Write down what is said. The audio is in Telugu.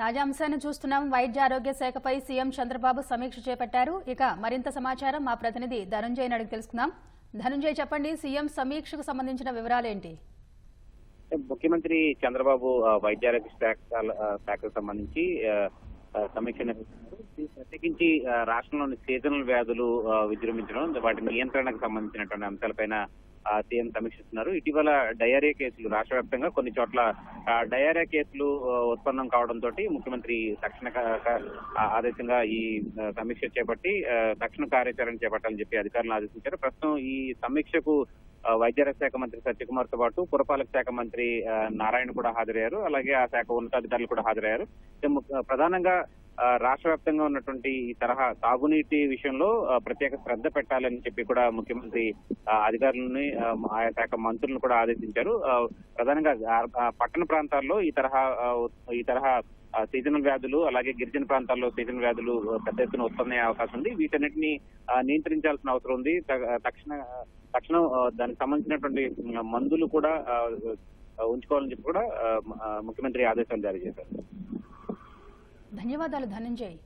తాజా అంశాన్ని చూస్తున్నాం. వైద్య ఆరోగ్య శాఖపై సీఎం చంద్రబాబు సమీక్ష చేపట్టారు. ఇక మరింత సమాచారం మా ప్రతినిధి ధనుంజయ్ అడిగి తెలుసుకుందాం. ధనుంజయ్ చెప్పండి సీఎం సమీక్షకు సంబంధించిన వివరాలేంటి ముఖ్యమంత్రి చంద్రబాబు వైద్య ఆరోగ్య శాఖ శాఖకు సంబంధించి సమీక్ష ప్రత్యేకించి రాష్ట్రంలోని సీజనల్ వ్యాధులు విజృంభించడం వాటి నియంత్రణకు సంబంధించినటువంటి అంశాలపైన సీఎం సమీక్షిస్తున్నారు. ఇటీవల డయేరియా కేసులు రాష్ట్ర వ్యాప్తంగా కొన్ని చోట్ల ఆ, డయేరియా కేసులు ఉత్పన్నం కావడంతో ముఖ్యమంత్రి తక్షణ ఆదేశంగా ఈ సమీక్ష చేపట్టి తక్షణ కార్యాచరణ చేపట్టాలని చెప్పి అధికారులను ఆదేశించారు. ప్రస్తుతం ఈ సమీక్షకు ఆ, వైద్యారోగ్య శాఖ మంత్రి సత్యకుమార్తో పాటు పురపాలక శాఖ మంత్రి నారాయణ కూడా హాజరయ్యారు. అలాగే ఆ శాఖ ఉన్నతాధికారులు కూడా హాజరయ్యారు. ప్రధానంగా రాష్ట్ర వ్యాప్తంగా ఉన్నటువంటి ఈ తరహా తాగునీటి విషయంలో ప్రత్యేక శ్రద్ధ పెట్టాలని చెప్పి కూడా ముఖ్యమంత్రి అధికారులని ఆయా శాఖ మంత్రులను కూడా ఆదేశించారు. ప్రధానంగా పట్టణ ప్రాంతాల్లో ఈ తరహా ఈ తరహా సీజనల్ వ్యాధులు అలాగే గిరిజన ప్రాంతాల్లో సీజనల్ వ్యాధులు పెద్ద ఎత్తున ఉత్పన్నయ్యే అవకాశం ఉంది. వీటన్నిటిని నియంత్రించాల్సిన అవసరం ఉంది. త- తక్షణ తక్షణం దానికి సంబంధించినటువంటి మందులు కూడా ఉంచుకోవాలని చెప్పి కూడా ముఖ్యమంత్రి ఆదేశాలు జారీ చేశారు. ధన్యవాదాలు ధనంజయ్.